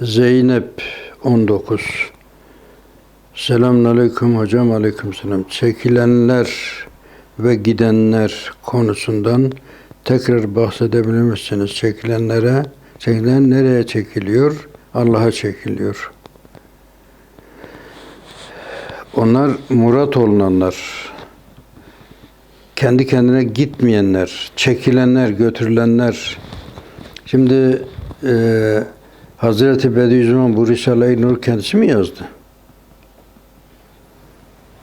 Zeynep 19 Selamünaleyküm hocam aleykümselam. Çekilenler ve gidenler konusundan tekrar bahsedebilir misiniz? Çekilenlere, çekilen nereye çekiliyor? Allah'a çekiliyor. Onlar murat olunanlar, kendi kendine gitmeyenler, çekilenler, götürülenler. Şimdi e, Hazreti Bediüzzaman bu Risale-i Nur kendisi mi yazdı?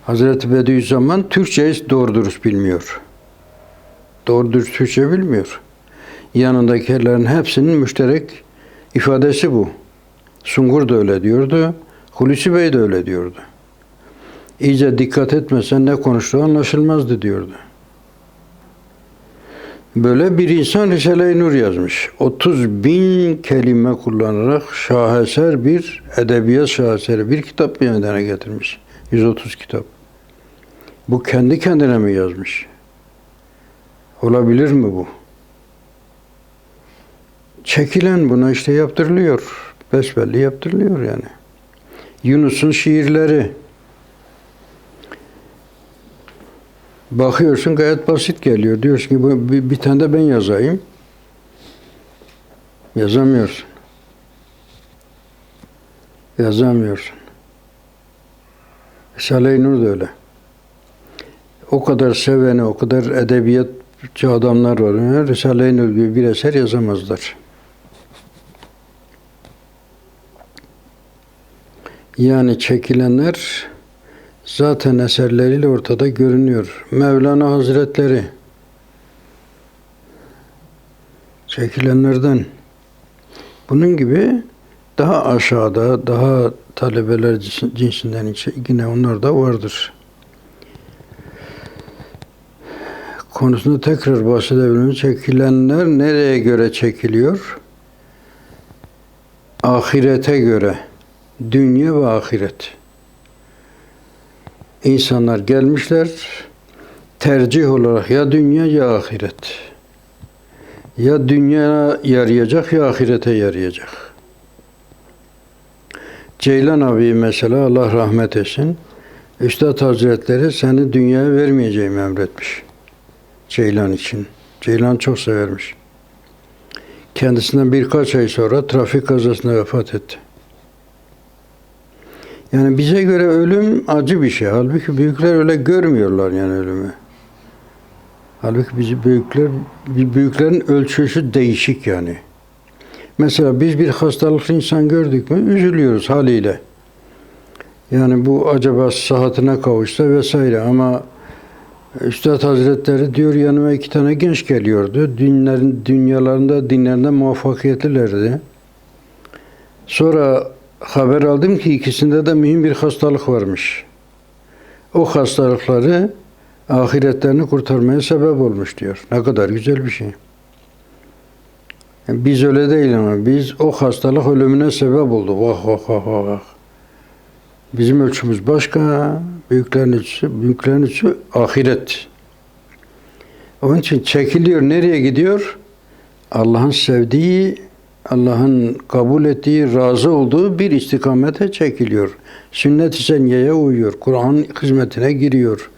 Hazreti Bediüzzaman Türkçeyi doğru dürüst bilmiyor. Doğru dürüst Türkçe bilmiyor. Yanındakilerin hepsinin müşterek ifadesi bu. Sungur da öyle diyordu. Hulusi Bey de öyle diyordu. İyice dikkat etmesen ne konuştuğu anlaşılmazdı diyordu. Böyle bir insan Risale-i Nur yazmış. 30 bin kelime kullanarak şaheser bir edebiyat şaheseri bir kitap meydana getirmiş. 130 kitap. Bu kendi kendine mi yazmış? Olabilir mi bu? Çekilen buna işte yaptırılıyor. Besbelli yaptırılıyor yani. Yunus'un şiirleri. Bakıyorsun gayet basit geliyor. Diyorsun ki bir, bir tane de ben yazayım. Yazamıyorsun. Yazamıyorsun. Risale-i Nur da öyle. O kadar seveni, o kadar edebiyatçı adamlar var. Yani Risale-i Nur gibi bir eser yazamazlar. Yani çekilenler zaten eserleriyle ortada görünüyor. Mevlana Hazretleri çekilenlerden bunun gibi daha aşağıda, daha talebeler cinsinden yine onlar da vardır. Konusunda tekrar bahsedebilirim. Çekilenler nereye göre çekiliyor? Ahirete göre. Dünya ve ahiret. İnsanlar gelmişler tercih olarak ya dünya ya ahiret. Ya dünya yarayacak ya ahirete yarayacak. Ceylan abi mesela Allah rahmet etsin. Üstad Hazretleri seni dünyaya vermeyeceğimi emretmiş. Ceylan için. Ceylan çok severmiş. Kendisinden birkaç ay sonra trafik kazasında vefat etti. Yani bize göre ölüm acı bir şey. Halbuki büyükler öyle görmüyorlar yani ölümü. Halbuki bizi büyükler, büyüklerin ölçüsü değişik yani. Mesela biz bir hastalıklı insan gördük mü üzülüyoruz haliyle. Yani bu acaba sıhhatine kavuşsa vesaire ama Üstad Hazretleri diyor yanıma iki tane genç geliyordu. Dinlerin, dünyalarında, dinlerinde muvaffakiyetlilerdi. Sonra haber aldım ki ikisinde de mühim bir hastalık varmış. O hastalıkları ahiretlerini kurtarmaya sebep olmuş diyor. Ne kadar güzel bir şey. Biz öyle değil ama biz o hastalık ölümüne sebep oldu. Vah vah vah vah. Bizim ölçümüz başka, büyüklerin ölçüsü, büyüklerin ölçüsü ahiret. Onun için çekiliyor. Nereye gidiyor? Allah'ın sevdiği, Allah'ın kabul ettiği, razı olduğu bir istikamete çekiliyor. Sünnet-i seniyeye uyuyor. Kur'an hizmetine giriyor.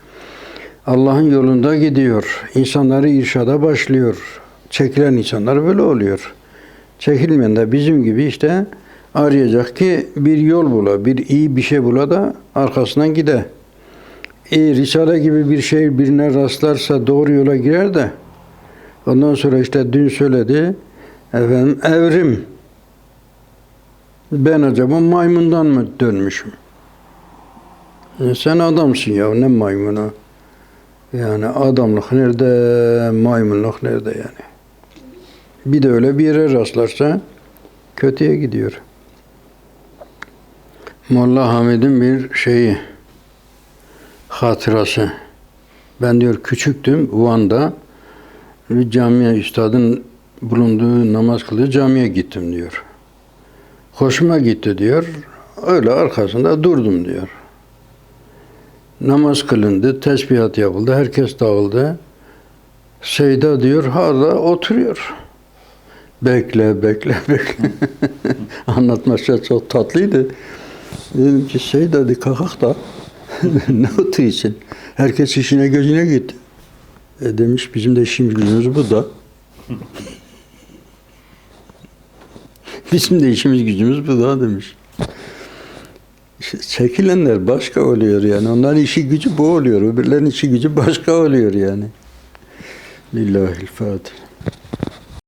Allah'ın yolunda gidiyor. İnsanları irşada başlıyor. Çekilen insanlar böyle oluyor. Çekilmeyen de bizim gibi işte arayacak ki bir yol bula, bir iyi bir şey bula da arkasından gide. E, Risale gibi bir şey birine rastlarsa doğru yola girer de ondan sonra işte dün söyledi efendim evrim ben acaba maymundan mı dönmüşüm? E, sen adamsın ya ne maymunu? Yani adamlık nerede, maymunluk nerede yani? Bir de öyle bir yere rastlarsa kötüye gidiyor. Molla Hamid'in bir şeyi, hatırası. Ben diyor küçüktüm Van'da bir camiye üstadın bulunduğu namaz kıldığı camiye gittim diyor. Hoşuma gitti diyor. Öyle arkasında durdum diyor. Namaz kılındı, tesbihat yapıldı, herkes dağıldı. Seyda diyor hala oturuyor. Bekle, bekle, bekle. Anlatması çok tatlıydı. Dedim ki şey dedi kalkak da ne oturuyorsun? Herkes işine gözüne gitti. E demiş bizim de işimiz gücümüz bu da. Bizim de işimiz gücümüz bu da demiş. İşte çekilenler başka oluyor yani. Onların işi gücü bu oluyor. Öbürlerin işi gücü başka oluyor yani. Lillahi'l-Fatiha.